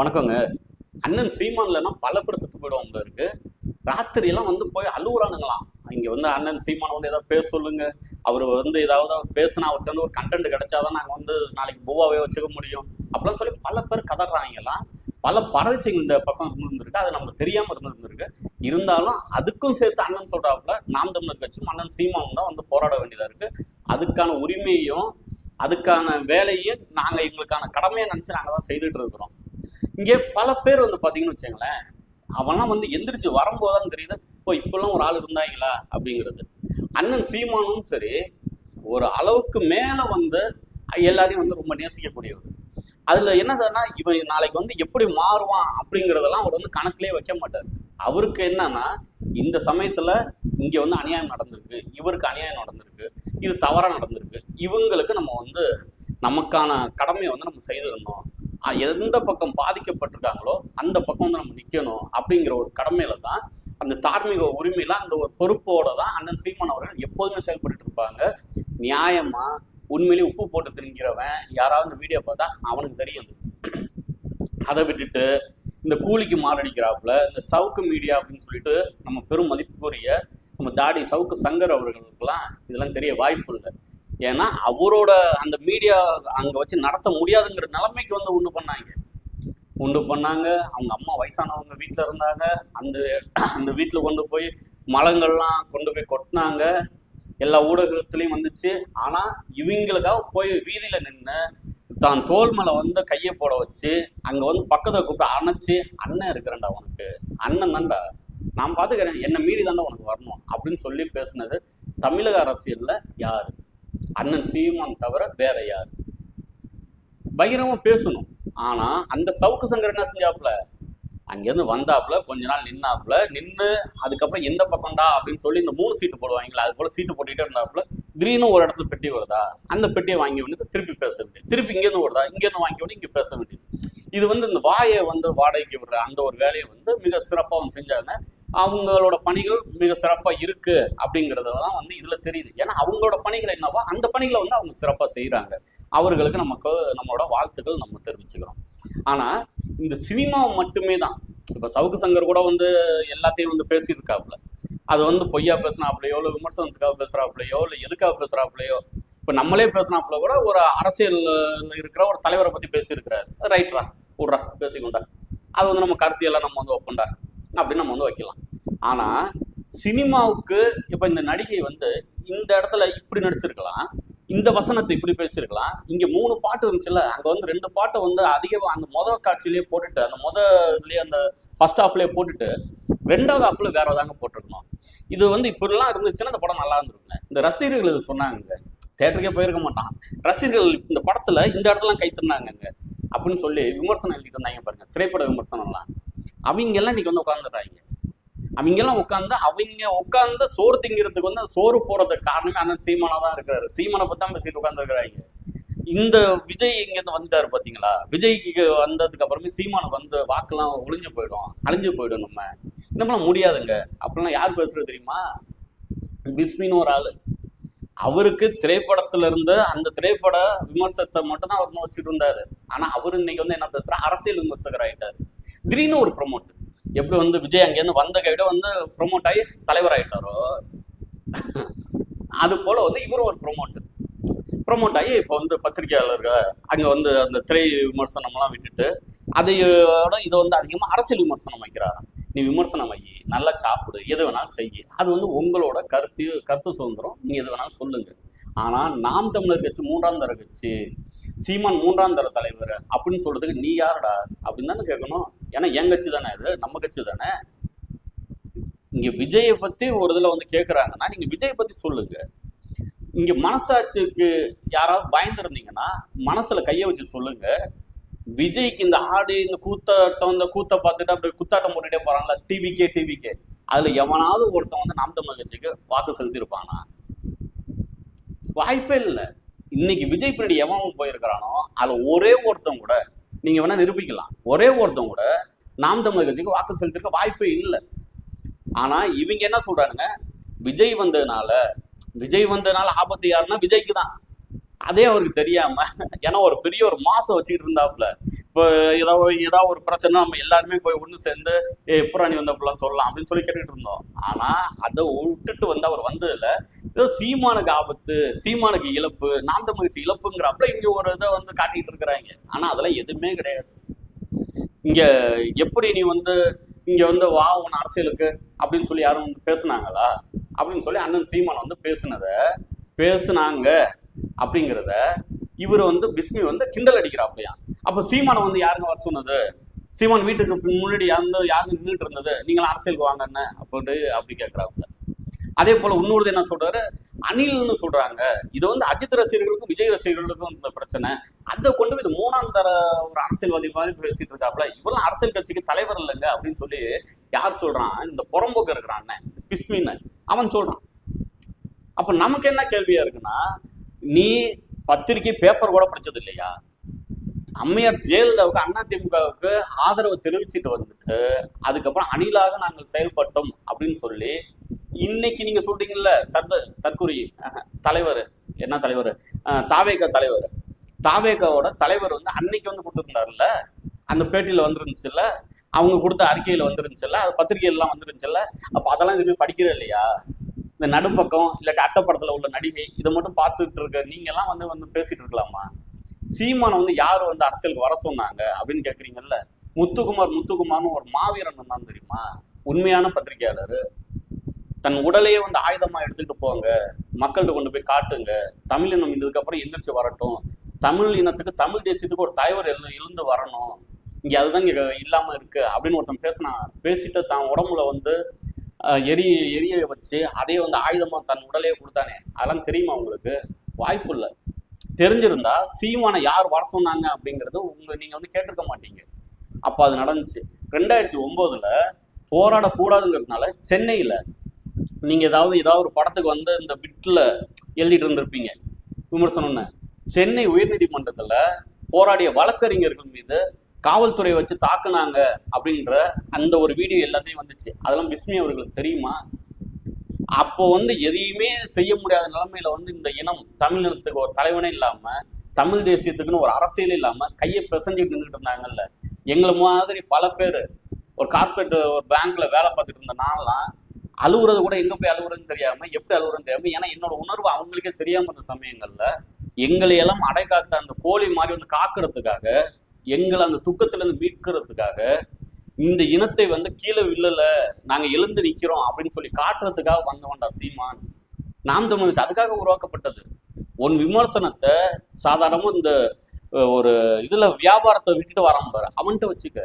வணக்கங்க. அண்ணன் சீமான்லன்னா பல பேர் செத்து போயிடுவாங்க இருக்கு. ராத்திரியெல்லாம் வந்து போய் அழுவுறானுங்களாம். இங்க வந்து அண்ணன் சீமான் வந்து ஏதாவது பேச சொல்லுங்க. அவர் வந்து ஏதாவது பேசினா அவர்கிட்ட வந்து ஒரு கண்டென்ட் கிடைச்சாதான் நாங்க வந்து நாளைக்கு பூவாவே வச்சுக்க முடியும். அப்படிலாம் சொல்லி பல பேர் கதறாங்கலாம் பல பறவைச்சிங்க இந்த பக்கம் இருந்திருக்கு. அது நமக்கு தெரியாம இருந்திருக்கு. இருந்தாலும் அதுக்கும் சேர்த்து அண்ணன் சொல்றாப்புல நாம் தமிழர் கட்சியும் அண்ணன் சீமானும் தான் வந்து போராட வேண்டியதா இருக்கு. அதுக்கான உரிமையும் அதுக்கான வேலையை நாங்க எங்களுக்கான கடமையை நினைச்சு நாங்க தான் செய்துட்டு இருக்கிறோம். இங்கே பல பேர் வந்து பார்த்தீங்கன்னு வச்சுங்களேன் அவன்லாம் வந்து எந்திரிச்சு வரும்போது தான் தெரியுது இப்போ இப்பெல்லாம் ஒரு ஆள் இருந்தாங்களா? அப்படிங்கிறது. அண்ணன் சீமானும் சரி ஒரு அளவுக்கு மேலே வந்து எல்லாரையும் வந்து ரொம்ப நேசிக்கக்கூடியவர். அதில் என்ன சார்னா இவன் நாளைக்கு வந்து எப்படி மாறுவான் அப்படிங்கிறதெல்லாம் அவர் வந்து கணக்கிலே வைக்க மாட்டார். அவருக்கு என்னன்னா இந்த சமயத்தில் இங்கே வந்து அநியாயம் நடந்திருக்கு இவருக்கு அநியாயம் நடந்திருக்கு இது தவறாக நடந்திருக்கு இவங்களுக்கு நம்ம வந்து நமக்கான கடமையை வந்து நம்ம செய்திடணும். எந்த பக்கம் பாதிக்கப்பட்டிருக்காங்களோ அந்த பக்கம் வந்து நம்ம நிற்கணும் அப்படிங்கிற ஒரு கடமையில தான் அந்த தார்மீக உரிமையில அந்த ஒரு பொறுப்போட தான் அண்ணன் சீமான் அவர்கள் எப்போதுமே செயல்பட்டு இருப்பாங்க. நியாயமா உண்மையிலேயே உப்பு போட்டு திணிக்கிறவன் யாராவது வீடியோ பார்த்தா அவனுக்கு தெரியும் அதை விட்டுட்டு இந்த கூலிக்கு மாரடிக்கிறாப்புல இந்த சவுக்கு மீடியா அப்படின்னு சொல்லிட்டு நம்ம பெரும் மதிப்புக்குரிய நம்ம தாடி சவுக்கு சங்கர் அவர்களுக்கெல்லாம் இதெல்லாம் தெரிய வாய்ப்பு இல்லை. ஏன்னா அவரோட அந்த மீடியா அங்கே வச்சு நடத்த முடியாதுங்கிற நிலைமைக்கு வந்து உண்டு பண்ணாங்க. உண்டு பண்ணாங்க. அவங்க அம்மா வயசானவங்க வீட்டில் இருந்தாங்க. அந்த அந்த வீட்டில் கொண்டு போய் மலங்கள்லாம் கொண்டு போய் கொட்டினாங்க. எல்லா ஊடகத்துலேயும் வந்துச்சு. ஆனால் இவங்களுக்காக போய் வீதியில் நின்று தான் தோல் மேலே வந்து கையை போட வச்சு அங்கே வந்து பக்கத்தில் கூப்பிட்டு அணைச்சி அண்ணன் இருக்கிறேன்டா உனக்கு. அண்ணன் தான்டா. நான் பார்த்துக்கிறேன் என்னை மீறி தாண்டா உனக்கு வரணும். அப்படின்னு சொல்லி பேசுனது தமிழக அரசியலில் யார்? அண்ணன் சீமான் தவிர வேற யார்? பகிரமா பேசணும். ஆனா அந்த சவுக்கு சங்கர் என்ன செஞ்சாப்புல? அங்கேருந்து வந்தாப்புல கொஞ்ச நாள் நின்னாப்புல நின்று அதுக்கப்புறம் எந்த பக்கம்டா அப்படின்னு சொல்லி இந்த மூணு சீட்டு போடுவாங்களா அது போல சீட்டு போட்டுட்டே இருந்தாப்புல திடீர்னு ஒரு இடத்துல பெட்டி வருதா? அந்த பெட்டியை வாங்கி வந்து திருப்பி பேச வேண்டியது. திருப்பி இங்கேருந்து வருதா? இங்கேருந்து வாங்கி வந்து இங்கே பேச வேண்டியது. இது வந்து இந்த வாயை வந்து வாடகைக்கு விடுற அந்த ஒரு வேலையை வந்து மிக சிறப்பாக அவங்க செஞ்சாங்க. அவங்களோட பணிகள் மிக சிறப்பாக இருக்கு அப்படிங்கிறது தான் வந்து இதில் தெரியுது. ஏன்னா அவங்களோட பணிகள் என்னவோ அந்த பணிகளை வந்து அவங்க சிறப்பாக செய்கிறாங்க அவர்களுக்கு நமக்கு நம்மளோட வாழ்த்துக்கள் நம்ம தெரிவிச்சுக்கிறோம். ஆனால் இந்த சினிமா மட்டுமே தான். இப்போ சவுக்கு சங்கர் கூட வந்து எல்லாத்தையும் வந்து பேசியிருக்காப்புல. அது வந்து பொய்யா பேசுனாப்புலையோ இல்லை விமர்சனத்துக்காக பேசுகிறாப்புலையோ இல்லை எதுக்காக பேசுகிறாப்புலையோ இப்போ நம்மளே பேசினாப்புல கூட ஒரு அரசியல் இருக்கிற ஒரு தலைவரை பற்றி பேசியிருக்கிறாரு. ரைட்ரா விட்றா பேசிக்கொண்டா. அது வந்து நம்ம கருத்தியெல்லாம் நம்ம வந்து ஒப்பண்டா அப்படின்னு நம்ம வந்து வைக்கலாம். ஆனா சினிமாவுக்கு இப்ப இந்த நடிகை வந்து இந்த இடத்துல இப்படி நடிச்சிருக்கலாம் இந்த வசனத்தை இப்படி பேசியிருக்கலாம் இங்க மூணு பாட்டு இருந்துச்சுல்ல அங்க வந்து ரெண்டு பாட்டை வந்து அதிக அந்த முதல் காட்சியிலேயே போட்டுட்டு அந்த முத அந்த ஃபர்ஸ்ட் ஹாஃப்லேயே போட்டுட்டு ரெண்டாவது ஹாஃப்ல வேற தாங்க போட்டிருக்கணும் இது வந்து இப்படிலாம் இருந்துச்சுன்னா இந்த படம் நல்லா இருந்திருக்குங்க இந்த ரசிகர்கள் இது சொன்னாங்க தேட்டருக்கே போயிருக்க மாட்டான். ரசிகர்கள் இந்த படத்துல இந்த இடத்துல கைத்திருந்தாங்கங்க அப்படின்னு சொல்லி விமர்சனம் எழுதிட்டு இருந்தாங்க பாருங்க. திரைப்பட விமர்சனம்லாம். அவங்கெல்லாம் இன்னைக்கு வந்து உட்காந்துடுறாங்க அவங்க எல்லாம் உட்காந்து அவங்க உட்காந்து சோறு திங்கிறதுக்கு வந்து சோறு போறதுக்கு காரணமே அண்ணன் சீமானா தான் இருக்கிறாரு. சீமானை பத்தி தான் பேசிட்டு உட்காந்துருக்கிறாங்க இந்த விஜய் இங்கேருந்து வந்தார் பார்த்தீங்களா விஜய்க்கு வந்ததுக்கு அப்புறமே சீமானுக்கு வந்து வாக்கெல்லாம் ஒளிஞ்சு போயிடும் அழிஞ்சு போயிடும் நம்ம. நம்மளாம் முடியாதுங்க. அப்படிலாம் யார் பேசுறது தெரியுமா? பிஸ்மின்னு ஒரு ஆள். அவருக்கு திரைப்படத்துல இருந்து அந்த திரைப்பட விமர்சனத்தை மட்டும் தான் அவர் வச்சுட்டு இருந்தாரு. ஆனா அவர் இன்னைக்கு வந்து என்ன பேசுறா அரசியல் விமர்சகர் ஆயிட்டாரு. திடீர்னு ஒரு ப்ரொமோட் எப்படி வந்து விஜய் அங்கேருந்து வந்த கைவிட வந்து ப்ரொமோட் ஆகி தலைவர் ஆகிட்டாரோ அது போல வந்து இவரும் ஒரு ப்ரொமோட் ப்ரொமோட் ஆகி இப்போ வந்து பத்திரிகையாளர்கள் அங்கே வந்து அந்த திரை விமர்சனம்லாம் விட்டுட்டு அதையோட இதை வந்து அதிகமாக அரசியல் விமர்சனம் வைக்கிறாராம் நீ விமர்சனம் வை நல்லா சாப்பிடு எது வேணாலும் செய். அது வந்து உங்களோட கருத்து கருத்து சுதந்திரம். நீங்கள் எது வேணாலும் சொல்லுங்க. ஆனால் நாம் தமிழர் கட்சி மூன்றாம் தர கட்சி சீமான் மூன்றாம் தர தலைவர் அப்படின்னு சொல்றதுக்கு நீ யாருடா? அப்படின்னு தானே கேட்கணும். ஏன்னா என் கட்சி தானே இது நம்ம கட்சி தானே. இங்க விஜயை பத்தி ஒரு இதுல வந்து கேக்குறாங்கன்னா நீங்க விஜயை பத்தி சொல்லுங்க. இங்க மனசாட்சிக்கு யாராவது பயந்துருந்தீங்கன்னா மனசுல கைய வச்சு சொல்லுங்க. விஜய்க்கு இந்த ஆடு இந்த கூத்தாட்டம் இந்த கூத்தை பார்த்துட்டு அப்படி குத்தாட்டம் போட்டுட்டே போறாங்களா டிவிக்கே டிவிக்கே அதுல எவனாவது ஒருத்தன் வந்து நாம் தமிழ் கட்சிக்கு வாக்கு செலுத்தியிருப்பானா? வாய்ப்பே இல்லை. இன்னைக்கு விஜய் பின்னாடி எவன் போயிருக்கிறானோ அதுல ஒரே ஒருத்தன் கூட நீங்க வேணா நிரூபிக்கலாம். ஒரே ஒருத்தவங்க கூட நாம் தமிழர் கட்சிக்கு வாக்கு செலுத்திருக்க வாய்ப்பே இல்லை. ஆனா இவங்க என்ன சொல்கிறாங்க விஜய் வந்ததுனால விஜய் வந்ததுனால ஆபத்து யாருன்னா விஜய்க்கு தான். அதே அவருக்கு தெரியாம ஏன்னா ஒரு பெரிய ஒரு மாசம் வச்சுக்கிட்டு இருந்தாப்புல. இப்போ ஏதாவது ஏதாவது ஒரு பிரச்சனை நம்ம எல்லாருமே போய் ஒன்று சேர்ந்து ஏ எப்பரா வந்தப்பலாம் சொல்லலாம் அப்படின்னு சொல்லி கேட்டுட்டு இருந்தோம். ஆனா அதை விட்டுட்டு வந்து அவர் வந்ததுல ஏதோ சீமானுக்கு ஆபத்து சீமானுக்கு இழப்பு நாம் தமிழ்ச்சி இழப்புங்கிறப்ப இங்க ஒரு இதை வந்து காட்டிட்டு இருக்கிறாங்க. ஆனா அதெல்லாம் எதுவுமே கிடையாது. இங்க எப்படி நீ வந்து இங்க வந்து வா உன் அரசியலுக்கு அப்படின்னு சொல்லி யாரும் வந்து பேசுனாங்களா? அப்படின்னு சொல்லி அண்ணன் சீமான் வந்து பேசுனத பேசுனாங்க அப்படிங்கிறத இவர் வந்து பிஸ்மி வந்து கிண்டல் அடிக்கிறாப்லையா? அப்போ சீமானை வந்து யாருங்க வர சொன்னது? சீமான் வீட்டுக்கு முன்னாடி யாருந்த யாருங்க நின்றுட்டு இருந்தது? நீங்களும் அரசியலுக்கு வாங்கன்னு அப்படின்ட்டு அப்படி கேட்குறாப்புல அதே போல இன்னொரு என்ன சொல்றாரு? அணில்னு சொல்றாங்க. இது வந்து அஜித் ரசிகர்களுக்கும் விஜய் ரசிகர்களுக்கும் இந்த பிரச்சனை. அதை கொண்டு போய் இது மூணாம் தர ஒரு அரசியல்வாதி மாதிரி பேசிட்டு இருக்காப்புல. இவரெல்லாம் அரசியல் கட்சிக்கு தலைவர் இல்லைங்க அப்படின்னு சொல்லி யார் சொல்றான்? இந்த புறம்போக்கு இருக்கிறான் பிஸ்மின்னு. அவன் சொல்றான். அப்ப நமக்கு என்ன கேள்வியா இருக்குன்னா நீ பத்திரிக்கை பேப்பர் கூட படிச்சது இல்லையா? அம்மையார் ஜெயலலிதாவுக்கு அண்ணா திமுகவுக்கு ஆதரவு தெரிவிச்சிட்டு வந்துட்டு அதுக்கப்புறம் அணிலாக நாங்கள் செயல்பட்டோம் அப்படின்னு சொல்லி இன்னைக்கு நீங்க சொல்றீங்கல்ல தற்க தற்குறி தலைவர். என்ன தலைவர்? அஹ், தாவேகா தலைவர். தாவேகாவோட தலைவர் வந்து அன்னைக்கு வந்து கொடுத்துருந்தாருல்ல? அந்த பேட்டியில் வந்துருந்துச்சுல்ல? அவங்க கொடுத்த அறிக்கையில் வந்துருந்துச்சுல்ல? அது பத்திரிகையிலாம் வந்துருந்துச்சுல்ல? அப்போ அதெல்லாம் எதுவுமே படிக்கிறது இல்லையா? இந்த நடுப்பக்கம் இல்லாட்டி அட்டப்படத்தில் உள்ள நடிகை இதை மட்டும் பார்த்துட்டு இருக்க நீங்கள்லாம் வந்து வந்து பேசிட்டு இருக்கலாமா? சீமானை வந்து யார் வந்து அரசியலுக்கு வர சொன்னாங்க அப்படின்னு கேட்குறீங்கல்ல முத்துக்குமார் முத்துக்குமார்னு ஒரு மாவீரன் தான் தெரியுமா? உண்மையான பத்திரிகையாளர். தன் உடலையே வந்து ஆயுதமா எடுத்துக்கிட்டு போங்க. மக்கள்கிட்ட கொண்டு போய் காட்டுங்க. தமிழ் இனம் இதுக்கப்புறம் எந்திரிச்சு வரட்டும். தமிழ் இனத்துக்கு தமிழ் தேசியத்துக்கு ஒரு தலைவர் எழு எழுந்து வரணும். இங்க அதுதான் இங்க இல்லாம இருக்கு அப்படின்னு ஒருத்தன் பேசினான் பேசிட்டு தான் உடம்புல வந்து எரி எரிய எரிய வச்சு அதே வந்து ஆயுதமா தன் உடலையே கொடுத்தானே. அதெல்லாம் தெரியுமா உங்களுக்கு? வாய்ப்பு இல்லை. தெரிஞ்சிருந்தா சீமானை யார் வர சொன்னாங்க அப்படிங்கிறது உங்க நீங்க வந்து கேட்டிருக்க மாட்டீங்க. அப்போ அது நடந்துச்சு. ரெண்டாயிரத்தி ஒன்பதுல போராடக்கூடாதுங்கிறதுனால சென்னையில நீங்க ஏதாவது ஏதாவது ஒரு படத்துக்கு வந்து இந்த பிட்ல எழுதிட்டு இருந்திருப்பீங்க. விமர்சனம்னு சென்னை உயர்நீதிமன்றத்தில் போராடிய வழக்கறிஞர்கள் மீது காவல்துறை வச்சு தாக்குனாங்க அப்படின்ற அந்த ஒரு வீடியோ எல்லாத்தையும் வந்துச்சு. அதெல்லாம் விஸ்மி அவர்களுக்கு தெரியுமா? அப்போ வந்து எதையுமே செய்ய முடியாத நிலைமையில வந்து இந்த இனம் தமிழ் இனத்துக்கு ஒரு தலைவனே இல்லாம தமிழ் தேசியத்துக்குன்னு ஒரு அரசியல் இல்லாம கையை பிரசஞ்சிட்டு நின்றுட்டு இருந்தாங்கல்ல. எங்களை மாதிரி பல பேர் ஒரு கார்பரேட் ஒரு பேங்க்ல வேலை பார்த்துட்டு இருந்த நான்லாம் அழுகுறது கூட எங்க போய் அழுகுறதுன்னு தெரியாம எப்படி அழுகுறதுன்னு தெரியாம ஏன்னா என்னோட உணர்வு அவங்களுக்கே தெரியாம இருந்த சமயங்கள்ல எங்களை எல்லாம் அடை காத்த அந்த கோழி மாதிரி வந்து காக்கிறதுக்காக எங்களை அந்த துக்கத்திலேருந்து மீட்கிறதுக்காக இந்த இனத்தை வந்து கீழே வில்லல நாங்க எழுந்து நிக்கிறோம் அப்படின்னு சொல்லி காட்டுறதுக்காக வந்தவன்டா சீமான். நாம் தமிழ் அதுக்காக உருவாக்கப்பட்டது. உன் விமர்சனத்தை சாதாரணமாக இந்த ஒரு இதுல வியாபாரத்தை விட்டுட்டு வரான் பாரு அவன்கிட்ட வச்சுக்க.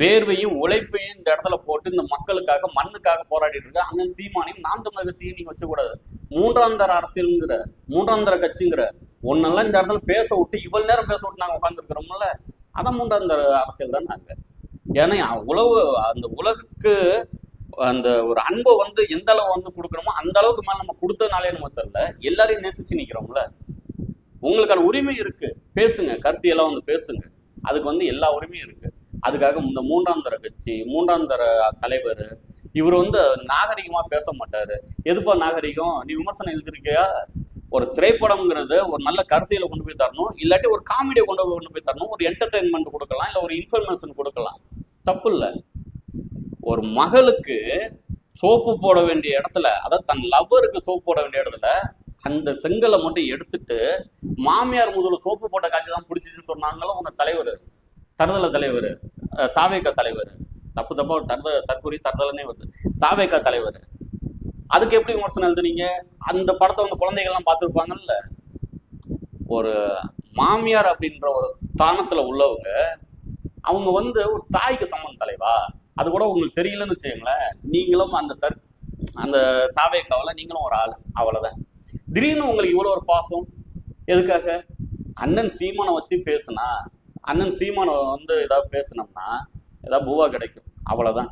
வேர்வையும் உழைப்பையும் இந்த இடத்துல போட்டு இந்த மக்களுக்காக மண்ணுக்காக போராடிட்டு இருக்கு அண்ணன் சீமானையும் நான் தமிழர் கட்சியும் நீங்க வச்சக்கூடாது. மூன்றாம் தர அரசியலுங்கிற மூன்றாம் தர கட்சிங்கிற ஒன்னெல்லாம் இந்த இடத்துல பேச விட்டு இவ்வளவு நேரம் பேச விட்டு நாங்க உட்காந்துருக்கிறோம்ல அதான் மூன்றாம் தர அரசியல் தான் நாங்க. ஏன்னா உழவு அந்த உலகுக்கு அந்த ஒரு அன்பை வந்து எந்த அளவு வந்து கொடுக்குறோமோ அந்த அளவுக்கு மேலே நம்ம கொடுத்ததுனாலே நம்ம தெரியல எல்லாரையும் நேசிச்சு நிற்கிறோம்ல உங்களுக்கான உரிமை இருக்கு. பேசுங்க கருத்தியெல்லாம் வந்து பேசுங்க. அதுக்கு வந்து எல்லா உரிமையும் இருக்கு. அதுக்காக இந்த மூன்றாம் தர கட்சி மூன்றாம் தர தலைவர் இவர் வந்து நாகரிகமாக பேச மாட்டார். எதுப்பா நாகரிகம்? நீ விமர்சனம் எழுதிருக்கியா ஒரு திரைப்படம்ங்கிறது ஒரு நல்ல கருத்தியலை கொண்டு போய் தரணும். இல்லாட்டி ஒரு காமெடியை கொண்டு போய் கொண்டு போய் தரணும். ஒரு என்டர்டைன்மெண்ட் கொடுக்கலாம் இல்லை ஒரு இன்ஃபர்மேஷன் கொடுக்கலாம். தப்பு இல்லை. ஒரு மகளுக்கு சோப்பு போட வேண்டிய இடத்துல அதாவது தன் லவ்வருக்கு சோப்பு போட வேண்டிய இடத்துல அந்த செங்கலை மட்டும் எடுத்துட்டு மாமியார் முதல்ல சோப்பு போட்ட காட்சி தான் பிடிச்சிச்சுன்னு சொன்னாங்களும் உங்க தலைவர். தருதல தலைவர் தாவேக தலைவர். தப்பு தப்பா ஒரு தருத தற்கொலை தருதலனே வருது. தாவேக தலைவர். அதுக்கு எப்படி விமர்சனம் எழுதுனீங்க? அந்த படத்தை வந்து குழந்தைகள்லாம் பார்த்துருப்பாங்கல்ல? ஒரு மாமியார் அப்படின்ற ஒரு ஸ்தானத்துல உள்ளவங்க அவங்க வந்து ஒரு தாய்க்கு சம்மந்த தலைவா? அது கூட உங்களுக்கு தெரியலன்னு வச்சுக்கோங்களேன். நீங்களும் அந்த தற் அந்த தாவேக்காவில் நீங்களும் ஒரு ஆள். அவ்வளோதான் திடீர்னு உங்களுக்கு இவ்வளோ ஒரு பாசம். எதுக்காக? அண்ணன் சீமானை பற்றி பேசுனா அண்ணன் சீமானை வந்து ஏதாவது பேசினோம்னா ஏதாவது பூவா கிடைக்கும். அவ்வளோதான்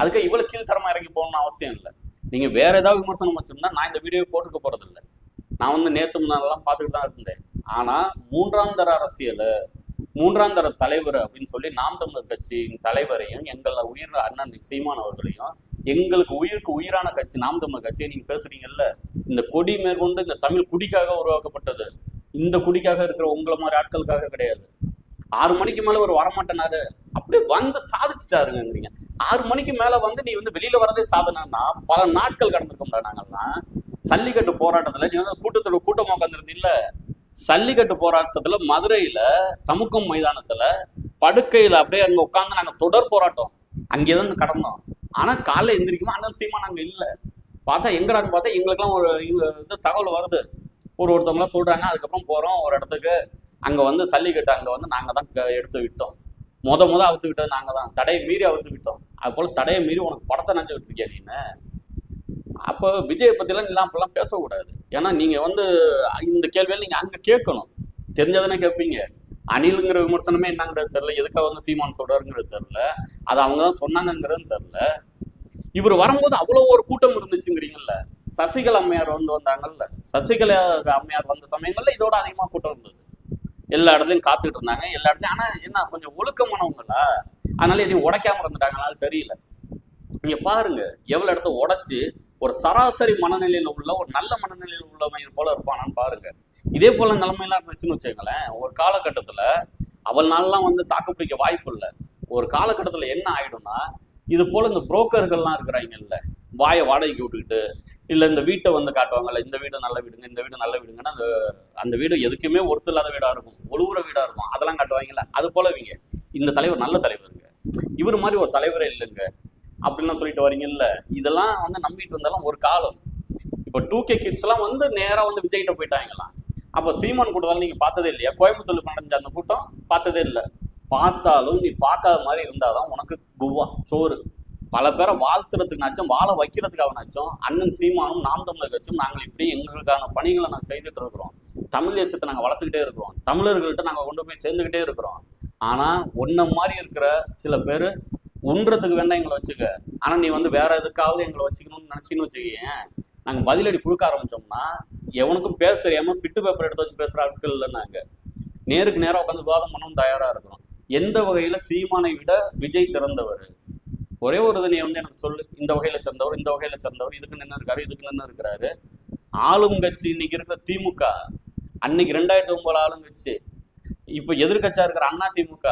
அதுக்கு இவ்வளோ கீழ்த்தரமாக இறங்கி போகணும்னு அவசியம் இல்லை. நீங்கள் வேற ஏதாவது விமர்சனம் வச்சிருந்தா நான் இந்த வீடியோ போட்டுக்க போகிறதில்ல நான் வந்து நேற்று முன்னாலெல்லாம் பார்த்துக்கிட்டு தான் இருந்தேன். ஆனால் மூன்றாம் தர அரசியல் மூன்றாம் தர தலைவர் அப்படின்னு சொல்லி நாம் தமிழர் கட்சியின் தலைவரையும் எங்களை உயிர் அண்ணன் சீமான் அவர்களையும் எங்களுக்கு உயிருக்கு உயிரான கட்சி நாம் தமிழர் கட்சியை நீங்க பேசுறீங்கல்ல இந்த கொடி மேற்கொண்டு இந்த தமிழ் குடிக்காக உருவாக்கப்பட்டது. இந்த குடிக்காக இருக்கிற உங்களை மாதிரி ஆட்களுக்காக கிடையாது. ஆறு மணிக்கு மேல ஒரு வரமாட்டேனாரு. அப்படியே வந்து சாதிச்சுட்டாருங்கிறீங்க ஆறு மணிக்கு மேல வந்து நீ வந்து வெளியில வரதே சாதனைன்னா பல நாட்கள் கடந்திருக்கோம்டா நாங்கள்லாம் சல்லிக்கட்டு போராட்டத்துல நீ வந்து கூட்டத்தோட கூட்டமா உட்காந்துருந்த இல்ல. சல்லிக்கட்டு போராட்டத்துல மதுரையில தமுக்கம் மைதானத்துல படுக்கையில அப்படியே அங்க உட்காந்து நாங்க தொடர் போராட்டம். அங்கேதான் கடந்தோம். ஆனா காலைல எந்திரிக்குமா அண்ணன் சீமா நாங்க இல்ல. பார்த்தா எங்கடான்னு பார்த்தா எங்களுக்கெல்லாம் ஒரு இது இது தகவல் வருது. ஒரு ஒருத்தவங்களாம் சொல்றாங்க அதுக்கப்புறம் போறோம் ஒரு இடத்துக்கு. அங்கே வந்து சல்லிக்கட்டு அங்கே வந்து நாங்கள் தான் க- எடுத்து விட்டோம். முத முத அவுத்துக்கிட்டது நாங்கள் தான். தடையை மீறி அவுத்துக்கிட்டோம் அது தடையை மீறி உனக்கு படத்தை நினச்சிக்கிட்டு விட்டுருக்கியா நீனு அப்போ விஜயை பற்றிலாம் இல்லாம அப்படிலாம் பேசக்கூடாது. ஏன்னா நீங்கள் வந்து இந்த கேள்வியில் நீங்கள் அங்கே கேட்கணும். தெரிஞ்சதானே கேட்பீங்க அணிலுங்கிற விமர்சனமே என்னங்கிறது தெரில எதுக்காக வந்து சீமான் சொல்கிறாருங்கிறது தெரில அது அவங்க தான் சொன்னாங்கங்கிறது தெரில இவர் வரும்போது அவ்வளோ ஒரு கூட்டம் இருந்துச்சுங்கிறீங்கல்ல. சசிகலா அம்மையார் வந்து வந்தாங்கல்ல. சசிகலா அம்மையார் வந்த சமயங்கள்ல இதோட அதிகமாக கூட்டம் இருந்தது. எல்லா இடத்துலையும் காத்துக்கிட்டு இருந்தாங்க எல்லா இடத்துலையும். ஆனா என்ன கொஞ்சம் ஒழுக்கமானவங்களா? அதனால எதையும் உடைக்காம இருந்துட்டாங்கனால தெரியல. நீங்க பாருங்க எவ்வளவு இடத்த உடைச்சு ஒரு சராசரி மனநிலையில உள்ள ஒரு நல்ல மனநிலையில் உள்ளவன் போல இருப்பானான்னு பாருங்க. இதே போல நிலைமையெல்லாம் இருந்துச்சுன்னு வச்சுக்கோங்களேன் ஒரு காலகட்டத்துல அவள்னாலாம் வந்து தாக்குப்பிடிக்க வாய்ப்பு இல்லை. ஒரு காலகட்டத்துல என்ன ஆயிடும்னா இது போல இந்த புரோக்கர்கள்லாம் இருக்கிறாங்கல்ல வாயை வாடகைக்கு விட்டுக்கிட்டு இல்லை இந்த வீட்டை வந்து காட்டுவாங்கல்ல இந்த வீடு நல்ல வீடுங்க இந்த வீடு நல்ல வீடுங்கன்னா அந்த அந்த வீடு எதுக்குமே ஒருத்தர் இல்லாத வீடாக இருக்கும். ஒழுகுற வீடாக இருக்கும். அதெல்லாம் காட்டுவாங்கல்ல அது போல இவங்க. இந்த தலைவர் நல்ல தலைவருங்க. இவர் மாதிரி ஒரு தலைவரே இல்லைங்க. அப்படின்லாம் சொல்லிட்டு வரீங்கல்ல இதெல்லாம் வந்து நம்பிட்டு இருந்தாலும் ஒரு காலம். இப்போ டூ கே கிட்ஸ் எல்லாம் வந்து நேராக வந்து விஜய்கிட்ட போயிட்டாங்களாம் அப்போ சீமான் கூட்டத்தால் நீங்கள் பார்த்ததே இல்லையா? கோயம்புத்தூர் நடந்த அந்த கூட்டம் பார்த்ததே இல்லை. பார்த்தாலும் நீ பார்க்காத மாதிரி இருந்தால் தான் உனக்கு குவா சோறு. பல பேரை வாழ்த்துறதுக்குனாச்சும் வாழ வைக்கிறதுக்காகனாச்சும் அண்ணன் சீமானும் நாம் தமிழர் கட்சியும் நாங்கள் இப்படி எங்களுக்கான பணிகளை நாங்கள் செய்துட்டு இருக்கிறோம். தமிழ் தேசத்தை நாங்கள் வளர்த்துக்கிட்டே இருக்கிறோம். தமிழர்கள்ட்ட நாங்கள் கொண்டு போய் சேர்ந்துக்கிட்டே இருக்கிறோம். ஆனால் ஒன்றை மாதிரி இருக்கிற சில பேர் உண்றதுக்கு வேணா எங்களை வச்சுக்க. ஆனால் நீ வந்து வேற எதுக்காவது எங்களை வச்சுக்கணும்னு நினச்சின்னு வச்சுக்கேன் நாங்கள் பதிலடி கொடுக்க ஆரம்பிச்சோம்னா எவனுக்கும் பேச தெரியாமல் பிட்டு பேப்பர் எடுத்து வச்சு பேசுகிற ஆட்கள் இல்லை நாங்கள் நேருக்கு நேராக உட்காந்து விவாதம் பண்ணவும் தயாராக இருக்கிறோம். எந்த வகையில் சீமானை விட விஜய் சிறந்தவர்? ஒரே ஒரு இதை நீ வந்து எனக்கு சொல்லு. இந்த வகையில சேர்ந்தவர் இந்த வகையில சேர்ந்தவர் இதுக்கு நின்று இருக்காரு இதுக்கு நின்று இருக்கிறாரு ஆளும் கட்சி இன்னைக்கு இருக்கிற திமுக. அன்னைக்கு ரெண்டாயிரத்தி ஒன்பது ஆளுங்கட்சி இப்போ எதிர்கட்சியா இருக்கிற அண்ணா திமுக.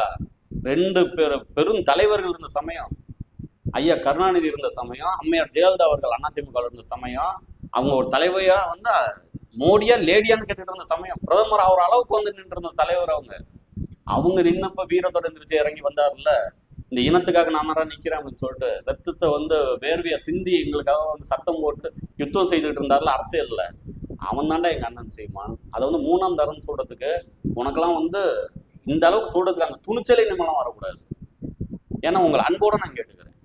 ரெண்டு பெரு பெரும் தலைவர்கள் இருந்த சமயம். ஐயா கருணாநிதி இருந்த சமயம். அம்மையார் ஜெயலலிதா அவர்கள் அண்ணா திமுக இருந்த சமயம். அவங்க ஒரு தலைவையா வந்து மோடியா லேடியான்னு கேட்டுட்டு இருந்த சமயம். பிரதமர் அவர் அளவுக்கு வந்து நின்று இருந்த தலைவர் அவங்க. அவங்க நின்னப்ப வீரத்தோட எந்திரிச்சு இறங்கி வந்தார்ல இந்த இனத்துக்காக நாமரா தான் நிக்கிறேன் அப்படின்னு சொல்லிட்டு ரத்தத்தை வந்து வேர்வையை சிந்தி எங்களுக்காக வந்து சத்தம் போட்டு யுத்தம் செய்துட்டு இருந்தார்ல அரசியல்ல. அவன் தாண்டா எங்க அண்ணன் செய்வான் அதை வந்து மூணாம் தரம்னு சொல்றதுக்கு உனக்கெல்லாம் வந்து இந்த அளவுக்கு சொல்றதுக்கு அந்த துணிச்சலை நம்மளாம் வரக்கூடாது. ஏன்னா உங்களை அன்போட நான் கேட்டுக்கிறேன்.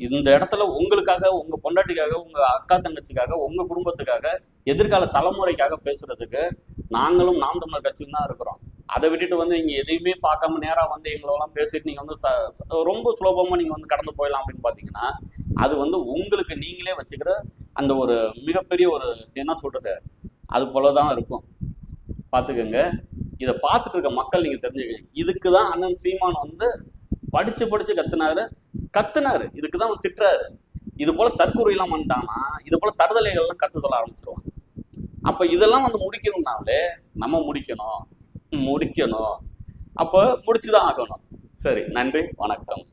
இந்த இடத்துல உங்களுக்காக உங்க பொண்டாட்டிக்காக உங்க அக்கா தங்கச்சிக்காக உங்க குடும்பத்துக்காக எதிர்கால தலைமுறைக்காக பேசுறதுக்கு நாங்களும் நாம் தமிழர் கட்சியும் தான் இருக்கிறோம். அதை விட்டுட்டு வந்து நீங்கள் எதையுமே பார்க்காம நேராக வந்து எங்களெல்லாம் பேசிட்டு நீங்கள் வந்து ச- ரொம்ப சுலபமாக நீங்கள் வந்து கடந்து போயிடலாம் அப்படின்னு பார்த்தீங்கன்னா அது வந்து உங்களுக்கு நீங்களே வச்சுக்கிற அந்த ஒரு மிகப்பெரிய ஒரு என்ன சொல்கிறது அது போல தான் இருக்கும். பார்த்துக்கோங்க இதை பார்த்துட்டு இருக்க மக்கள் நீங்கள் தெரிஞ்சுக்கங்க. இதுக்கு தான் அண்ணன் சீமான் வந்து படித்து படித்து கத்துனாரு. கத்துனாரு. இதுக்கு தான் அவன் திட்டுறாரு. இது போல் தற்கொலையெல்லாம் பண்ணிட்டான்னா இது போல் தருதலைகள்லாம் கற்று சொல்ல ஆரம்பிச்சிருவான் அப்போ இதெல்லாம் வந்து முடிக்கணும்னாலே நம்ம முடிக்கணும். முடிக்கணும். அப்போ முடிச்சுதான் ஆகணும். சரி நன்றி வணக்கம்.